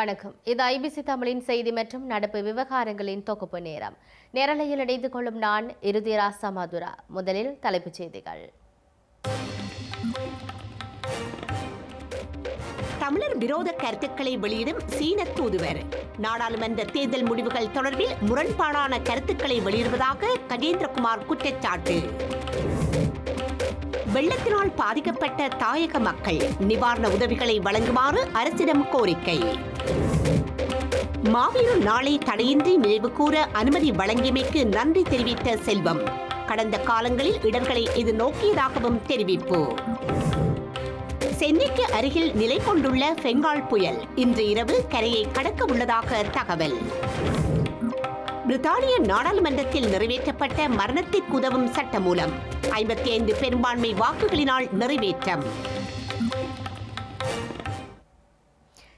வணக்கம். இது ஐபிசி தமிழின் செய்தி மற்றும் நடப்பு விவகாரங்களின் தொகுப்பு நேரம். நேரலையில் இணைந்து கொள்ளும் நான் இறுதிராசா மதுரா முதலில் தலைப்புச் செய்திகள். தமிழர் விரோத கருத்துக்களை வெளியிடும் சீன தூதுவர். நாடாளுமன்ற தேர்தல் முடிவுகள் தொடர்பில் முரண்பாடான கருத்துக்களை வெளியிடுவதாக கஜேந்திரகுமார் குற்றச்சாட்டு. வெள்ளத்தினால் பாதிக்கப்பட்ட தாயக மக்கள் நிவாரண உதவிகளை வழங்குமாறு அரசிடம் கோரிக்கை. மாவீரர் நாளை தடையின்றி நினைவு கூற அனுமதி வழங்கியமைக்கு நன்றி தெரிவித்த செல்வம். கடந்த காலங்களில் இடர்களை இது நோக்கியதாகவும் தெரிவிப்பு. சென்னைக்கு அருகில் நிலை கொண்டுள்ள பெங்கால் புயல் இன்று இரவு கரையை கடக்க உள்ளதாக தகவல். பிரித்தானிய நாடாளுமன்றத்தில் நிறைவேற்றப்பட்ட மரணத்திற்கு உதவும் சட்டமூலம். ஐம்பத்தி ஐந்து பெரும்பான்மை வாக்குகளினால் நிறைவேற்றம்.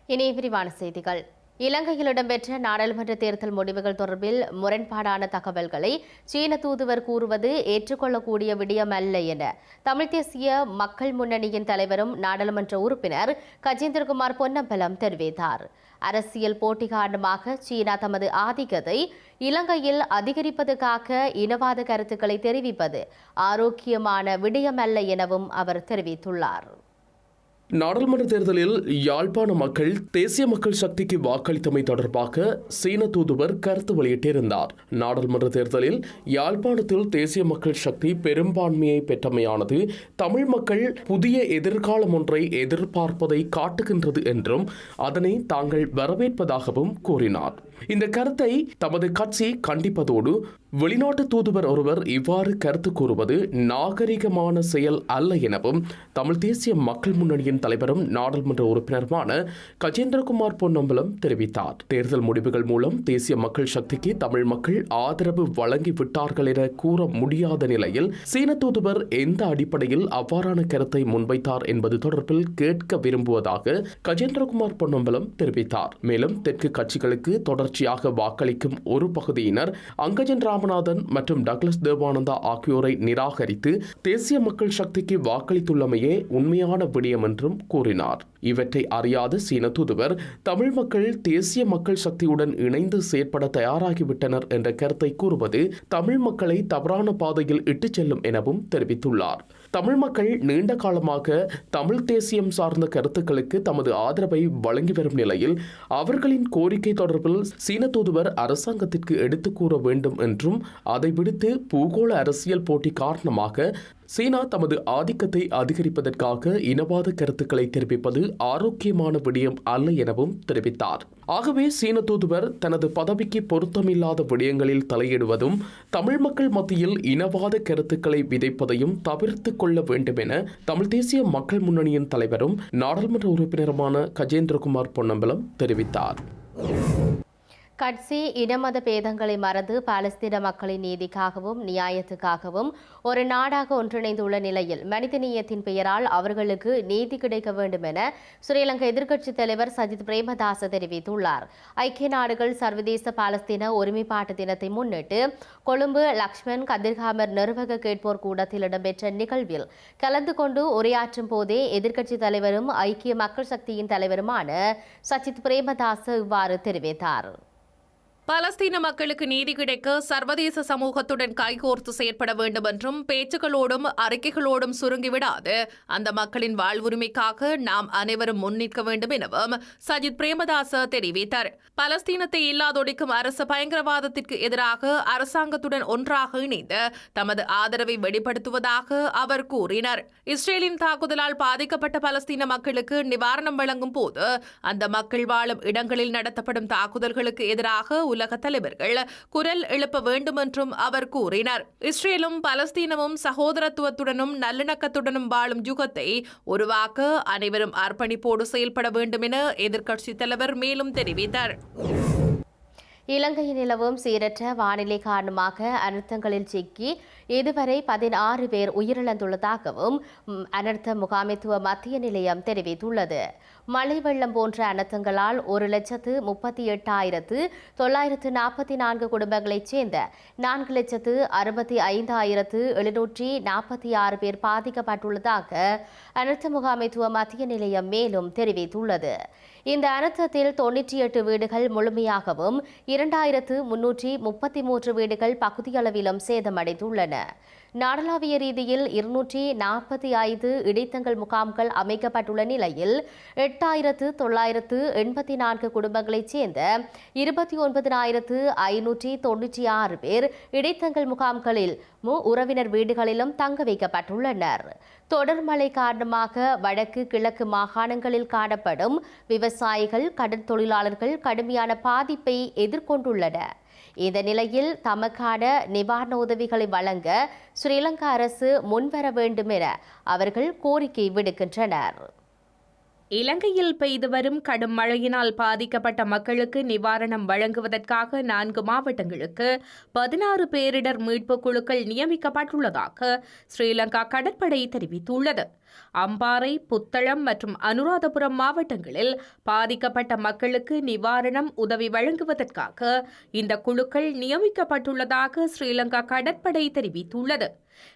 இனி விரிவான செய்திகள். இலங்கையில் இடம்பெற்ற நாடாளுமன்ற தேர்தல் முடிவுகள் தொடர்பில் முரண்பாடான தகவல்களை சீன தூதுவர் கூறுவது ஏற்றுக்கொள்ளக்கூடிய விடயம் அல்ல என தமிழ் தேசிய மக்கள் முன்னணியின் தலைவரும் நாடாளுமன்ற உறுப்பினர் கஜேந்திரகுமார் பொன்னம்பலம் தெரிவித்தார். அரசியல் போட்டி காரணமாக சீனா தமது ஆதிக்கத்தை இலங்கையில் அதிகரிப்பதற்காக இனவாத கருத்துக்களை தெரிவிப்பது ஆரோக்கியமான விடயமல்ல எனவும் அவர் தெரிவித்துள்ளார். நாடாளுமன்ற தேர்தலில் யாழ்ப்பாண மக்கள் தேசிய மக்கள் சக்திக்கு வாக்களித்தமை தொடர்பாக சீன தூதுவர் கருத்து வெளியிட்டிருந்தார். நாடாளுமன்ற தேர்தலில் யாழ்ப்பாணத்தில் தேசிய மக்கள் சக்தி பெரும்பான்மையை பெற்றமையானது தமிழ் மக்கள் புதிய எதிர்காலம் ஒன்றை எதிர்பார்ப்பதை காட்டுகின்றது என்றும் அதனை தாங்கள் வரவேற்பதாகவும் கூறினார். இந்த கருத்தை தமது கட்சி கண்டிப்பதோடு வெளிநாட்டு தூதுவர் ஒருவர் இவ்வாறு கருத்து கூறுவது நாகரிகமான செயல் அல்ல எனவும் தமிழ் தேசிய மக்கள் முன்னணியின் தலைவரும் நாடாளுமன்ற உறுப்பினருமான கஜேந்திரகுமார் பொன்னம்பலம் தெரிவித்தார். தேர்தல் முடிவுகள் மூலம் தேசிய மக்கள் சக்திக்கு தமிழ் மக்கள் ஆதரவு வழங்கி விட்டார்கள் என கூற முடியாத நிலையில் சீன தூதுவர் எந்த அடிப்படையில் அவ்வாறான கருத்தை முன்வைத்தார் என்பது தொடர்பில் கேட்க விரும்புவதாக கஜேந்திரகுமார் பொன்னம்பலம் தெரிவித்தார். மேலும் தெற்கு கட்சிகளுக்கு தொடர்ச்சியாக வாக்களிக்கும் ஒரு பகுதியினர் அங்கஜன் ராம் ராமநாதன் மற்றும் டக்ளஸ் தேவானந்தா ஆகியோரை நிராகரித்து தேசிய மக்கள் சக்திக்கு வாக்களித்துள்ளமையே உண்மையான விடயம் என்றும் கூறினார். இவற்றை அறியாத சீன தூதுவர் தமிழ் மக்கள் தேசிய மக்கள் சக்தியுடன் இணைந்து செயற்பட தயாராகிவிட்டனர் என்ற கருத்தை கூறுவது தமிழ் மக்களை தவறான பாதையில் இட்டுச் செல்லும் எனவும் தெரிவித்துள்ளார். தமிழ் மக்கள் நீண்ட காலமாக தமிழ் தேசியம் சார்ந்த கருத்துக்களுக்கு தமது ஆதரவை வழங்கி வரும் நிலையில் அவர்களின் கோரிக்கை தொடர்பில் சீன தூதுவர் அரசாங்கத்திற்கு எடுத்துக்கூற வேண்டும் என்றும் அதை விடுத்து பூகோள அரசியல் போட்டி காரணமாக சீனா தமது ஆதிக்கத்தை அதிகரிப்பதற்காக இனவாத கருத்துக்களை தெரிவிப்பது ஆரோக்கியமான விடயம் அல்ல எனவும் தெரிவித்தார். ஆகவே சீன தூதுவர் தனது பதவிக்கு பொருத்தமில்லாத விடயங்களில் தலையிடுவதும் தமிழ் மக்கள் மத்தியில் இனவாத கருத்துக்களை விதைப்பதையும் தவிர்த்து கொள்ள வேண்டும் என தமிழ் தேசிய மக்கள் முன்னணியின் தலைவரும் நாடாளுமன்ற உறுப்பினருமான கஜேந்திரகுமார் பொன்னம்பலம் தெரிவித்தார். கட்சி இனமத பேதங்களை மறந்து பாலஸ்தீன மக்களின் நீதிக்காகவும் நியாயத்துக்காகவும் ஒரு நாடாக ஒன்றிணைந்துள்ள நிலையில் மனிதநேயத்தின் பெயரால் அவர்களுக்கு நீதி கிடைக்க வேண்டும் என ஸ்ரீலங்கா எதிர்க்கட்சித் தலைவர் சஜித் பிரேமதாச தெரிவித்துள்ளார். ஐக்கிய நாடுகள் சர்வதேச பாலஸ்தீன ஒருமைப்பாட்டு தினத்தை முன்னிட்டு கொழும்பு லக்ஷ்மன் கதிர்காமர் நிர்வாக கேட்போர் கூடத்தில் இடம்பெற்ற நிகழ்வில் கலந்து கொண்டு உரையாற்றும் போதே எதிர்க்கட்சித் தலைவரும் ஐக்கிய மக்கள் சக்தியின் தலைவருமான சஜித் பிரேமதாச இவ்வாறு தெரிவித்தார். பலஸ்தீன மக்களுக்கு நீதி கிடைக்க சர்வதேச சமூகத்துடன் கைகோர்த்து செயற்பட வேண்டும் என்றும் பேச்சுகளோடும் அறிக்கைகளோடும் சுருங்கிவிடாது. அந்த மக்களின் வாழ்வுரிமைக்காக நாம் அனைவரும் முன்னிற்க வேண்டும் எனவும் சஜித் பிரேமதாச தெரிவித்தார். பலஸ்தீனத்தை இல்லாதொழிக்கும் அரசு பயங்கரவாதத்திற்கு எதிராக அரசாங்கத்துடன் ஒன்றாக இணைந்து தமது ஆதரவை வெளிப்படுத்துவதாக அவர் கூறினார். இஸ்ரேலின் தாக்குதலால் பாதிக்கப்பட்ட பலஸ்தீன மக்களுக்கு நிவாரணம் வழங்கும் போது அந்த மக்கள் வாழும் இடங்களில் நடத்தப்படும் தாக்குதல்களுக்கு எதிராக உலக தலைவர்கள் குரல் எழுப்ப வேண்டும் என்றும் அவர் கூறினார். இஸ்ரேலும் பலஸ்தீனமும் சகோதரத்துவத்துடனும் நல்லிணக்கத்துடனும் வாழும் யுகத்தை உருவாக்க அனைவரும் அர்ப்பணிப்போடு செயல்பட வேண்டும் என எதிர்க்கட்சித் தலைவர் மேலும் தெரிவித்தார். இலங்கையில் நிலவும் சீரற்ற வானிலை காரணமாக அனர்த்தங்களில் சிக்கி இதுவரை பதினாறு பேர் உயிரிழந்துள்ளதாகவும் அனர்த்த முகாமைத்துவ மத்திய நிலையம் தெரிவித்துள்ளது. மழை வெள்ளம் போன்ற அனர்த்தங்களால் ஒரு லட்சத்து முப்பத்தி எட்டாயிரத்து தொள்ளாயிரத்து நாற்பத்தி நான்கு குடும்பங்களைச் சேர்ந்த நான்கு லட்சத்து அறுபத்தி ஐந்தாயிரத்து எழுநூற்றி நாற்பத்தி ஆறு பேர் பாதிக்கப்பட்டுள்ளதாக அனர்த்த முகாமைத்துவ மத்திய நிலையம் மேலும் தெரிவித்துள்ளது. இந்த அனர்த்தத்தில் தொன்னூற்றி எட்டு வீடுகள் முழுமையாகவும் இரண்டாயிரத்து முன்னூற்றி முப்பத்தி மூன்று வீடுகள் பகுதியளவிலும் சேதமடைந்துள்ளன. நாடளாவிய ரீதியில் இருநூற்றி நாற்பத்தி ஐந்து இடைத்தங்கள் முகாம்கள் அமைக்கப்பட்டுள்ள நிலையில் எட்டாயிரத்து தொள்ளாயிரத்து எண்பத்தி நான்கு குடும்பங்களைச் சேர்ந்த இருபத்தி ஒன்பதினாயிரத்து ஐநூற்றி தொன்னூற்றி ஆறு பேர் இடைத்தங்கள் முகாம்களில் மு உறவினர் வீடுகளிலும் தங்க வைக்கப்பட்டுள்ளனர். தொடர் மழை காரணமாக வடக்கு கிழக்கு மாகாணங்களில் காணப்படும் விவசாயிகள் கடற்தொழிலாளர்கள் கடுமையான பாதிப்பை எதிர்கொண்டுள்ளனர். இந்த நிலையில் தமக்கான நிவாரண உதவிகளை வழங்க ஸ்ரீலங்கா அரசு முன்வர வேண்டும் என அவர்கள் கோரிக்கை விடுக்கின்றனர். இலங்கையில் பெய்து வரும் கடும் மழையினால் பாதிக்கப்பட்ட மக்களுக்கு நிவாரணம் வழங்குவதற்காக நான்கு மாவட்டங்களுக்கு பதினாறு பேரிடர் மீட்புக் குழுக்கள் நியமிக்கப்பட்டுள்ளதாக ஸ்ரீலங்கா கடற்படை தெரிவித்துள்ளது. அம்பாறை புத்தளம் மற்றும் அனுராதபுரம் மாவட்டங்களில் பாதிக்கப்பட்ட மக்களுக்கு நிவாரணம் உதவி வழங்குவதற்காக இந்த குழுக்கள் நியமிக்கப்பட்டுள்ளதாக ஸ்ரீலங்கா கடற்படை தெரிவித்துள்ளது.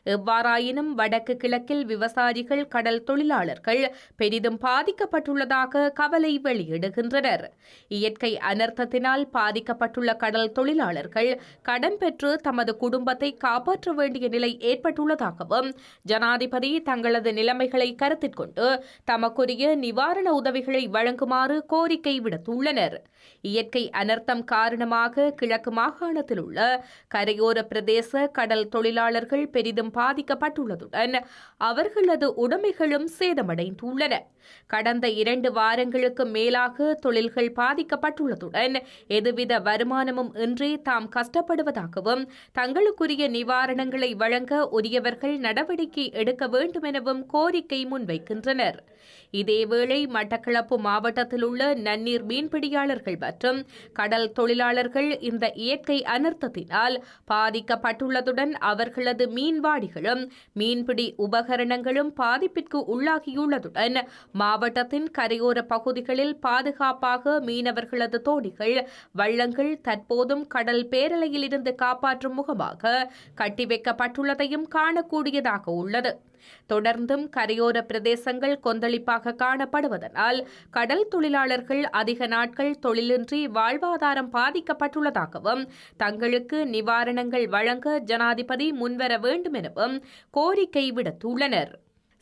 எவ்வாறாயினும் வடக்கு கிழக்கில் விவசாயிகள் கடல் தொழிலாளர்கள் பெரிதும் பாதிக்கப்பட்டுள்ளதாக கவலை வெளியிடுகின்றனர். இயற்கை அனர்த்தத்தினால் பாதிக்கப்பட்டுள்ள கடல் தொழிலாளர்கள் கடன் பெற்று தமது குடும்பத்தை காப்பாற்ற வேண்டிய நிலை ஏற்பட்டுள்ளதாகவும் ஜனாதிபதி தங்களது நிலைமைகளை கருத்தில் கொண்டு தமக்குரிய நிவாரண உதவிகளை வழங்குமாறு கோரிக்கை விடுத்துள்ளனர். இயற்கை அனர்த்தம் காரணமாக கிழக்கு மாகாணத்தில் உள்ள கரையோர பிரதேச கடல் தொழிலாளர்கள் பெரிதும் பாதிக்கப்பட்டுள்ளதுடன் அவர்களது உடைமைகளும் சேதமடைந்துள்ளன. கடந்த இரண்டு வாரங்களுக்கு மேலாக தொழில்கள் பாதிக்கப்பட்டுள்ளதுடன் எதுவித வருமானமும் இன்றி தாம் கஷ்டப்படுவதாகவும் தங்களுக்குரிய நிவாரணங்களை வழங்க உரியவர்கள் நடவடிக்கை எடுக்க வேண்டும் எனவும் கோரிக்கை முன்வைக்கின்றனர். இதேவேளை மட்டக்களப்பு மாவட்டத்தில் உள்ள நன்னீர் மீன்பிடியாளர்கள் மற்றும் கடல் தொழிலாளர்கள் இந்த இயற்கை அனர்த்தத்தினால் பாதிக்கப்பட்டுள்ளதுடன் அவர்களது மீன்வாடிகளும் மீன்பிடி உபகரணங்களும் பாதிப்பிற்கு உள்ளாகியுள்ளதுடன் மாவட்டத்தின் கரையோர பகுதிகளில் பாதுகாப்பாக மீனவர்களது தோணிகள் வள்ளங்கள் தற்போதும் கடல் பேரலையிலிருந்து காப்பாற்றும் முகமாக கட்டி வைக்கப்பட்டுள்ளதையும் காணக்கூடியதாக உள்ளது. தொடர்ந்தும் கரையோர பிரதேசங்கள் கொந்தளிப்பாக காணப்படுவதனால் கடல் தொழிலாளர்கள் அதிக நாட்கள் தொழிலின்றி வாழ்வாதாரம் பாதிக்கப்பட்டுள்ளதாகவும் தங்களுக்கு நிவாரணங்கள் வழங்க ஜனாதிபதி முன்வர வேண்டும் எனவும் கோரிக்கை விடுத்துள்ளனர்.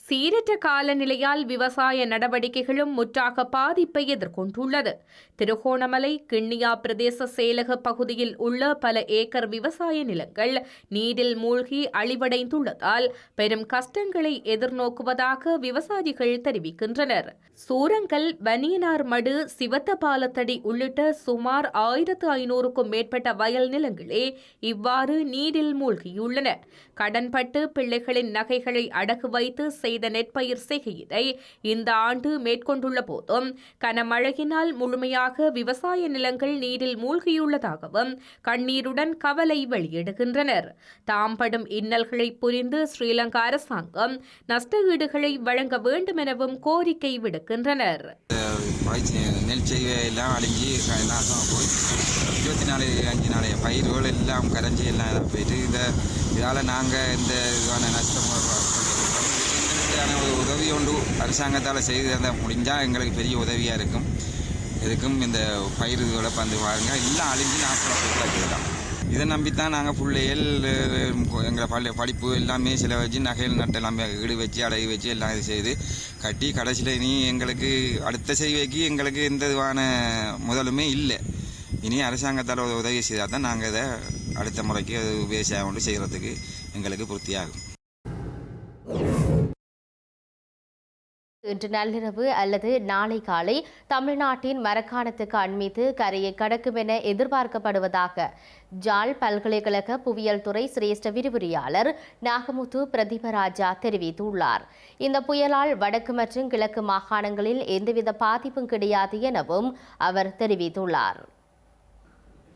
சீரற்ற காலநிலையால் விவசாய நடவடிக்கைகளும் முற்றாக பாதிப்பை எதிர்கொண்டுள்ளது. திருகோணமலை கிண்ணியா பிரதேச செயலக பகுதியில் உள்ள பல ஏக்கர் விவசாய நிலங்கள் நீரில் மூழ்கி அழிவடைந்துள்ளதால் பெரும் கஷ்டங்களை எதிர்நோக்குவதாக விவசாயிகள் தெரிவிக்கின்றனர். சூரங்கல் வனியனார் மடு சிவத்த பாலத்தடி உள்ளிட்ட சுமார் ஆயிரத்து ஐநூறுக்கும் மேற்பட்ட வயல் நிலங்களே இவ்வாறு நீரில் மூழ்கியுள்ளன. கடன்பட்டு பிள்ளைகளின் நகைகளை அடகு வைத்து செய்த நெற்பயிர் செய்கையினை இந்த ஆண்டு மேற்கொண்டுள்ள போதும். கனமழையினால் முழுமையாக விவசாய நிலங்கள் நீரில் மூழ்கியுள்ளதாகவும் கண்ணீருடன் கவலை வெளியிடுகின்றனர். தாம் படும் இன்னல்களை புரிந்து ஸ்ரீலங்கா அரசாங்கம் நஷ்டஈடுகளை வழங்க வேண்டும் எனவும் கோரிக்கை விடுக்கின்றனர். நெல் செய்கை எல்லாம் அழிஞ்சு க- நாசமாக போய் இருபத்தி நாலு அஞ்சு நாளைய பயிர்கள் எல்லாம் கரைஞ்சி எல்லாம் போயிட்டு இந்த இதால் நாங்கள் இந்த இதுவான நஷ்டம் எங்களுக்கான ஒரு உதவி ஒன்று அரசாங்கத்தால் செய்து தந்தால் முடிஞ்சால் எங்களுக்கு பெரிய உதவியாக இருக்கும். இதுக்கும் இந்த பயிர் இதோட பந்து பாருங்க. எல்லாம் அழிஞ்சு நாசமாக போயிட்டு இதை நம்பித்தான் நாங்கள் பிள்ளைகள் எங்களை பள்ளி படிப்பு எல்லாமே சில வச்சு நகையில் நட்டு எல்லாமே ஈடு வச்சு அடகு வச்சு எல்லாம் இது செய்து கட்டி கடைசியில் இனி எங்களுக்கு அடுத்த செய்வைக்கு எங்களுக்கு எந்த இதுவான முதலுமே இல்லை. இனி அரசாங்கத்தால் உதவி செய்தால் தான் நாங்கள் இதை அடுத்த முறைக்கு அது விவசாயம் ஒன்று செய்கிறதுக்கு எங்களுக்கு பூர்த்தியாகும். இன்று நள்ளிரவு அல்லது நாளை காலை தமிழ்நாட்டின் மரக்காணத்துக்கு அண்மித்து கரையை கடக்கும் என எதிர்பார்க்கப்படுவதாக ஜாழ் பல்கலைக்கழக புவியியல் துறை சிரேஷ்ட விரிவுரையாளர் நாகமுத்து பிரதீபராஜா தெரிவித்துள்ளார். இந்த புயலால் வடக்கு மற்றும் கிழக்கு மாகாணங்களில் எந்தவித பாதிப்பும் கிடையாது எனவும் அவர் தெரிவித்துள்ளார்.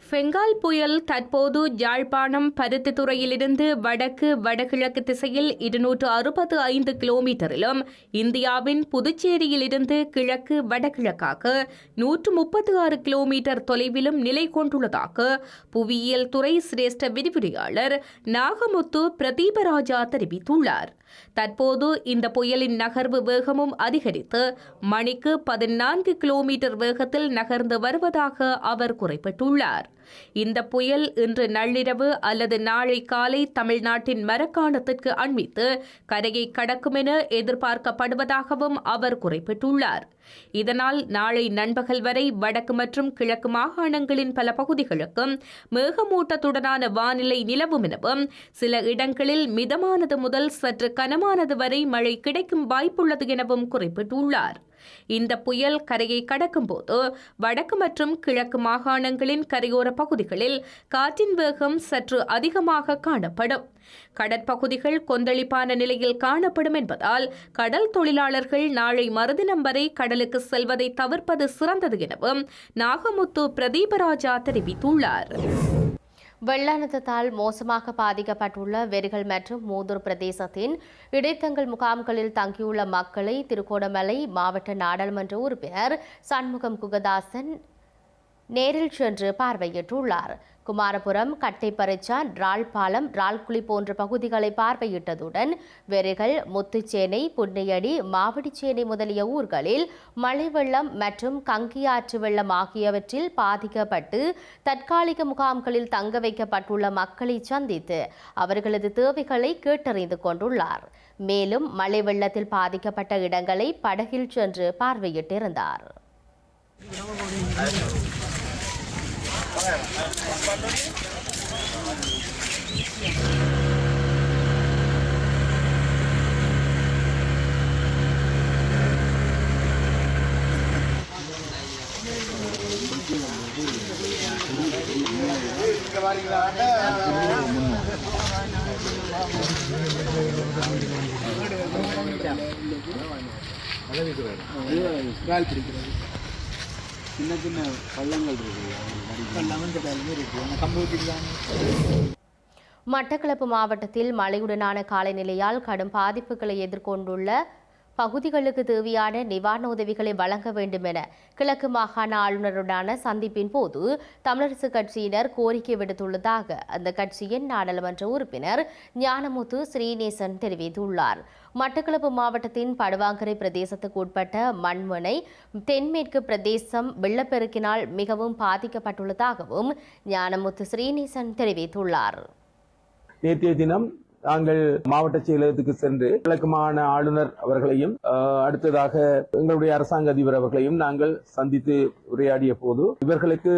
பெங்கால் புயல் தற்போது யாழ்ப்பாணம் பருத்தித்துறையிலிருந்து வடக்கு வடகிழக்கு திசையில் இருநூற்று அறுபத்து ஐந்து கிலோமீட்டரிலும் இந்தியாவின் புதுச்சேரியிலிருந்து கிழக்கு வடகிழக்காக நூற்று முப்பத்து ஆறு கிலோமீட்டர் தொலைவிலும் நிலை கொண்டுள்ளதாக புவியியல் துறை சிரேஷ்ட விரிவுரையாளர் நாகமுத்து பிரதீபராஜா தெரிவித்துள்ளார். தற்போது இந்த புயலின் நகர்வு வேகமும் அதிகரித்து மணிக்கு பதினான்கு கிலோமீட்டர் வேகத்தில் நகர்ந்து வருவதாக அவர் குறிப்பிட்டுள்ளார். இந்த புயல் இன்று நள்ளிரவு அல்லது நாளை காலை தமிழ்நாட்டின் மரக்காணத்திற்கு அண்மித்து கரையை கடக்கும் என எதிர்பார்க்கப்படுவதாகவும் அவர் குறிப்பிட்டுள்ளார். இதனால் நாளை நண்பகல் வரை வடக்கு மற்றும் கிழக்கு மாகாணங்களின் பல பகுதிகளுக்கும் மேகமூட்டத்துடனான வானிலை நிலவும் எனவும் சில இடங்களில் மிதமானது முதல் சற்று கனமானது வரை மழை கிடைக்கும் வாய்ப்புள்ளது எனவும் குறிப்பிட்டுள்ளார். இந்த புயல் கரையை கடக்கும்போது வடக்கு மற்றும் கிழக்கு மாகாணங்களின் கரையோர பகுதிகளில் காற்றின் வேகம் சற்று அதிகமாக காணப்படும். கடற்பகுதிகள் கொந்தளிப்பான நிலையில் காணப்படும் என்பதால் கடல் தொழிலாளர்கள் நாளை மறுதினம் வரை கடலுக்கு செல்வதை தவிர்ப்பது சிறந்தது எனவும் நாகமுத்து பிரதீபராஜா தெரிவித்துள்ளார். வெள்ளநத்தத்தால் மோசமாக பாதிக்கப்பட்டுள்ள வெறிகள் மற்றும் மூதூர் பிரதேசத்தின் இடைத்தங்கள் முகாம்களில் தங்கியுள்ள மக்களை திருகோணமலை மாவட்ட நாடாளுமன்ற உறுப்பினர் சண்முகம் குகதாசன் நேரில் சென்று பார்வையிட்டுள்ளார். குமாரபுரம் கட்டைப்பறிச்சான் ராள்பாலம் ராள்குழி போன்ற பகுதிகளை பார்வையிட்டதுடன் வெறிகள் முத்துச்சேனை புன்னையடி மாவடிச்சேனை முதலிய ஊர்களில் மழை வெள்ளம் மற்றும் கங்கியாற்று வெள்ளம் ஆகியவற்றில் பாதிக்கப்பட்டு தற்காலிக முகாம்களில் தங்க வைக்கப்பட்டுள்ள மக்களை சந்தித்து அவர்களது தேவைகளை கேட்டறிந்து கொண்டுள்ளார். மேலும் மழை வெள்ளத்தில் பாதிக்கப்பட்ட இடங்களை படகில் சென்று பார்வையிட்டிருந்தார். சின்ன சின்ன பள்ளங்கள் இருக்கு. மட்டக்களப்பு மாவட்டத்தில் மழையுடனான காலநிலையால் கடும் பாதிப்புகளை எதிர்கொண்டுள்ள பகுதிகளுக்கு தேவையான நிவாரண உதவிகளை வழங்க வேண்டும் என கிழக்கு மாகாண ஆளுநருடனான சந்திப்பின் போது தமிழரசு கட்சியினர் கோரிக்கை விடுத்துள்ளதாக அந்த கட்சியின் நாடாளுமன்ற உறுப்பினர் ஞானமுத்து ஸ்ரீநேசன் தெரிவித்துள்ளார். மட்டக்களப்பு மாவட்டத்தின் படுவாங்கரை பிரதேசத்துக்கு உட்பட்ட மண்முனை தென்மேற்கு பிரதேசம் வெள்ளப்பெருக்கினால் மிகவும் பாதிக்கப்பட்டுள்ளதாகவும் ஞானமுத்து ஸ்ரீநேசன் தெரிவித்துள்ளார். நேற்றைய தினம் நாங்கள் மாவட்ட செயலகத்துக்கு சென்று விளக்கமான ஆளுநர் அவர்களையும் அடுத்ததாக எங்களுடைய அரசாங்க அதிபர் அவர்களையும் நாங்கள் சந்தித்து உரையாடிய போது இவர்களுக்கு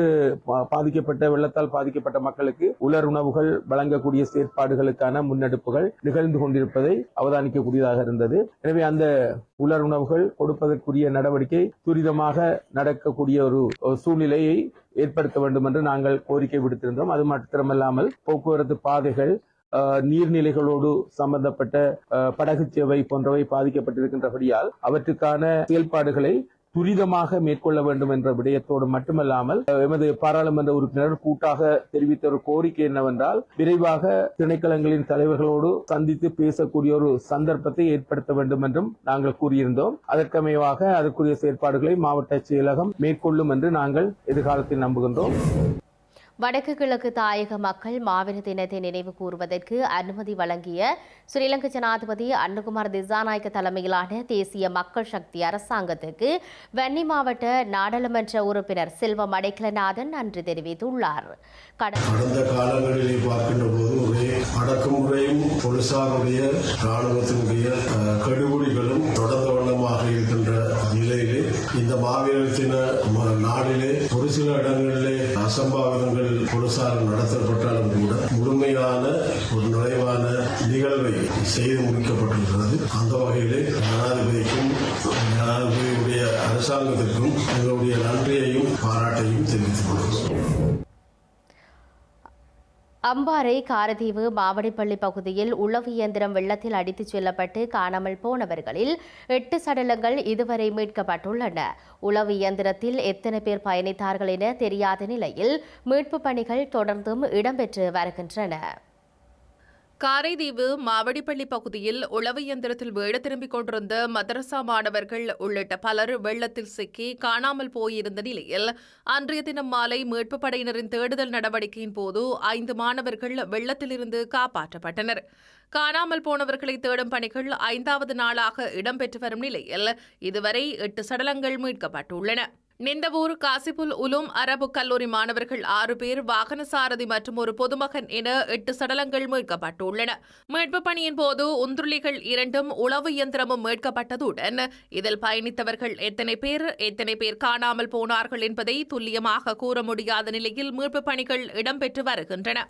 பா- பாதிக்கப்பட்ட வெள்ளத்தால் பாதிக்கப்பட்ட மக்களுக்கு உலர் உணவுகள் வழங்கக்கூடிய செயற்பாடுகளுக்கான முன்னெடுப்புகள் நிகழ்ந்து கொண்டிருப்பதை அவதானிக்கக்கூடியதாக இருந்தது. எனவே அந்த உலர் உணவுகள் கொடுப்பதற்குரிய நடவடிக்கை துரிதமாக நடக்கக்கூடிய ஒரு சூழ்நிலையை ஏற்படுத்த வேண்டும் என்று நாங்கள் கோரிக்கை விடுத்திருந்தோம். அது மாத்திரமல்லாமல் போக்குவரத்து பாதைகள் நீர்நிலைகளோடு சம்பந்தப்பட்ட படகு சேவை போன்றவை பாதிக்கப்பட்டிருக்கின்றபடியால் அவற்றுக்கான செயல்பாடுகளை துரிதமாக மேற்கொள்ள வேண்டும் என்ற விடயத்தோடு மட்டுமல்லாமல் எமது பாராளுமன்ற உறுப்பினர் கூட்டாக தெரிவித்த ஒரு கோரிக்கை என்னவென்றால் விரைவாக திணைக்களங்களின் தலைவர்களோடு சந்தித்து பேசக்கூடிய ஒரு சந்தர்ப்பத்தை ஏற்படுத்த வேண்டும் என்றும் நாங்கள் கூறியிருந்தோம். அதற்கமைவாக அதற்குரிய செயற்பாடுகளை மாவட்ட செயலகம் மேற்கொள்ளும் என்று நாங்கள் எதிர்காலத்தில் நம்புகின்றோம். வடக்கு கிழக்கு தாயக மக்கள் மாவீர தினத்தை நினைவு கூறுவதற்கு அனுமதி வழங்கிய ஸ்ரீலங்கா ஜனாதிபதி அன்னகுமார் திசாநாயக்க தலைமையிலான தேசிய மக்கள் சக்தி அரசாங்கத்துக்கு வன்னி மாவட்ட நாடாளுமன்ற உறுப்பினர் செல்வம் அடைக்கலநாதன் நன்றி தெரிவித்துள்ளார். கடந்த கடந்த காலங்களிலே பார்க்கின்ற போது ஒரே அடக்குமுறையும் போலீசாருடைய ராணுவத்தினுடைய கடுகுடிகளும் தொடர்ந்த வண்ணமாக இருக்கின்ற நிலையிலே இந்த மாவீரத்தின நாடிலே ஒரு சில இடங்களில் அசம்பாவிதங்கள் போலீசார் நடத்தப்பட்டாலும் கூட முழுமையான ஒரு நுழைவான நிகழ்வை செய்து முடிக்கப்பட்டிருக்கிறது. அந்த வகையிலே ஜனாதிபதிக்கும் ஜனாதிபதியுடைய அரசாங்கத்திற்கும் எங்களுடைய நன்றியையும் பாராட்டையும் தெரிவித்துக் கொள்கிறோம். அம்பாறை காரதீவு மாவடிப்பள்ளி பகுதியில் உளவு இயந்திரம் வெள்ளத்தில் அடித்துச் செல்லப்பட்டு காணாமல் போனவர்களில் எட்டு சடலங்கள் இதுவரை மீட்கப்பட்டுள்ளன. உளவு இயந்திரத்தில் எத்தனை பேர் பயணித்தார்கள் என தெரியாத நிலையில் மீட்புப் பணிகள் தொடர்ந்தும் இடம்பெற்று வருகின்றன. காரைதீவு மாவடிப்பள்ளி பகுதியில் உளவு இயந்திரத்தில் வீடு திரும்பிக் கொண்டிருந்த மதரசா மாணவர்கள் உள்ளிட்ட பலர் வெள்ளத்தில் சிக்கி காணாமல் போயிருந்த நிலையில் அன்றைய தினம் மாலை மீட்பு படையினரின் தேடுதல் நடவடிக்கையின் போது ஐந்து மாணவர்கள் வெள்ளத்திலிருந்து காப்பாற்றப்பட்டனர். காணாமல் போனவர்களை தேடும் பணிகள் ஐந்தாவது நாளாக இடம்பெற்று வரும் நிலையில் இதுவரை எட்டு சடலங்கள் மீட்கப்பட்டுள்ளன. நிந்தவூர் காசிபுல் உலும் அரபு கல்லூரி மாணவர்கள் ஆறு பேர் வாகன சாரதி மற்றும் ஒரு பொதுமகன் என எட்டு சடலங்கள் மீட்கப்பட்டுள்ளன. மீட்பு பணியின் போது உந்துருளிகள் இரண்டும் உளவு இயந்திரமும் மீட்கப்பட்டதுடன் இதில் பயணித்தவர்கள் எத்தனை பேர் எத்தனை பேர் காணாமல் போனார்கள் என்பதை துல்லியமாக கூற முடியாத நிலையில் மீட்புப் பணிகள் இடம்பெற்று வருகின்றன.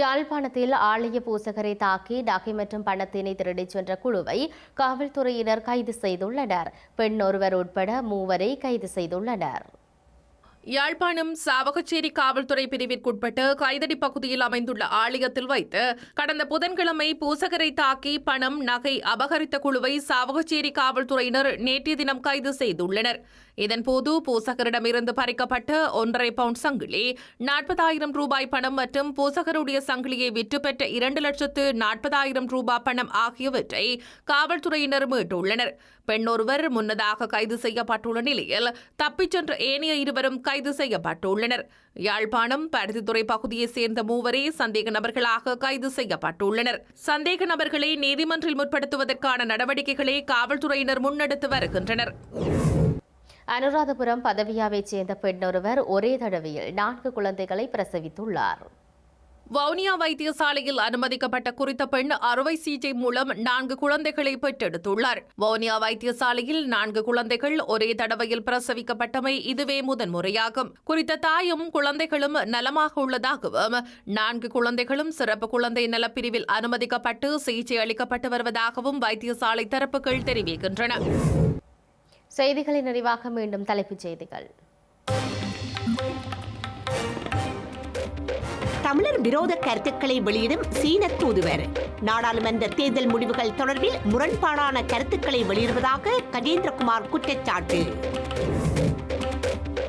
யாழ்ப்பாணத்தில் ஆலய பூசகரை தாக்கி நகை மற்றும் பணத்தினை திருடிச் சென்ற குழுவை காவல்துறையினர் கைது செய்துள்ளனர். பெண் ஒருவர் உட்பட மூவரை கைது செய்துள்ளனர். யாழ்ப்பாணம் சாவகச்சேரி காவல்துறை பிரிவிற்குட்பட்ட கைதடி பகுதியில் அமைந்துள்ள ஆலயத்தில் வைத்து கடந்த புதன்கிழமை பூசகரை தாக்கி பணம் நகை அபகரித்த குழுவை சாவகச்சேரி காவல்துறையினர் நேற்றைய தினம் கைது செய்துள்ளனர். இதன்போது பூசகரிடமிருந்து பறிக்கப்பட்ட ஒன்றரை பவுண்ட் சங்கிலி நாற்பதாயிரம் ரூபாய் பணம் மற்றும் பூசகருடைய சங்கிலியை விற்று பெற்ற இரண்டு லட்சத்து நாற்பதாயிரம் ரூபாய் பணம் ஆகியவற்றை காவல்துறையினர் மீட்டுள்ளனர். பெண் ஒருவர் முன்னதாக கைது செய்யப்பட்டுள்ள நிலையில் தப்பிச் சென்ற ஏனைய இருவரும் கைது செய்யப்பட்டுள்ளனர். யாழ்ப்பாணம் பருத்தித்துறை பகுதியைச் சேர்ந்த மூவரே சந்தேக நபர்களாக கைது செய்யப்பட்டுள்ளனர். சந்தேக நபர்களை நீதிமன்றில் முற்படுத்துவதற்கான நடவடிக்கைகளை காவல்துறையினர் முன்னெடுத்து வருகின்றனர். அனுராதபுரம் பதவியாவைச் சேர்ந்த பெண் ஒருவர் ஒரே தடவையில் நான்கு குழந்தைகளை பிரசவித்துள்ளார். வவுனியா வைத்தியசாலையில் அனுமதிக்கப்பட்ட குறித்த பெண் அறுவை சிகிச்சை மூலம் நான்கு குழந்தைகளை பெற்றெடுத்துள்ளார். வவுனியா வைத்தியசாலையில் நான்கு குழந்தைகள் ஒரே தடவையில் பிரசவிக்கப்பட்டமை இதுவே முதன்முறையாகும். குறித்த தாயும் குழந்தைகளும் நலமாக உள்ளதாகவும் நான்கு குழந்தைகளும் சிறப்பு குழந்தை நலப்பிரிவில் அனுமதிக்கப்பட்டு சிகிச்சை அளிக்கப்பட்டு வருவதாகவும் வைத்தியசாலை தரப்புகள் தெரிவிக்கின்றன. செய்திகளின் நிறைவாக மீண்டும் தலைப்புச் செய்திகள். தமிழர் விரோத கருத்துக்களை வெளியிடும் சீன தூதுவர். நாடாளுமன்ற தேர்தல் முடிவுகள் தொடர்பில் முரண்பாடான கருத்துக்களை வெளியிடுவதாக கஜேந்திரகுமார் குற்றச்சாட்டு.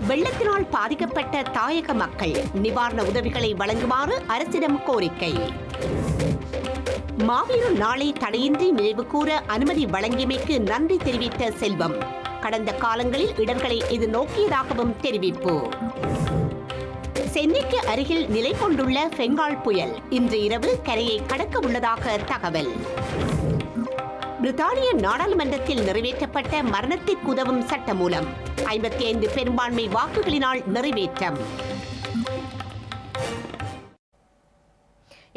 வெள்ளத்தினால் பாதிக்கப்பட்ட தாயக மக்கள் நிவாரண உதவிகளை வழங்குமாறு அரசிடம் கோரிக்கை. மாவீரர் நாளை தடையின்றி நினைவு கூற அனுமதி வழங்கியமைக்கு நன்றி தெரிவித்த செல்வம். கடந்த காலங்களில் இடர்களை இது நோக்கியதாகவும் தெரிவிப்பு சென்னைக்கு அருகில் நிலை கொண்டுள்ள பெங்கால் புயல் இன்று இரவு கரையை கடக்க உள்ளதாக தகவல். பிரித்தானிய நாடாளுமன்றத்தில் நிறைவேற்றப்பட்ட மரணத்திற்கு உதவும் சட்டமூலம் ஐம்பத்தி ஐந்து பெரும்பான்மை வாக்குகளினால் நிறைவேற்றம்.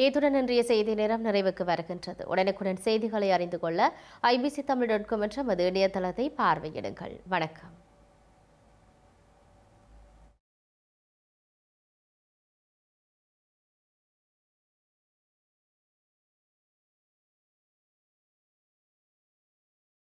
இத்துடன் இன்றைய செய்தி நேரம் நிறைவுக்கு வருகின்றது. உடனுக்குடன் செய்திகளை அறிந்து கொள்ள ஐபிசி தமிழ் டாட் காம் என்ற இணையதளத்தை பார்வையிடுங்கள். வணக்கம்.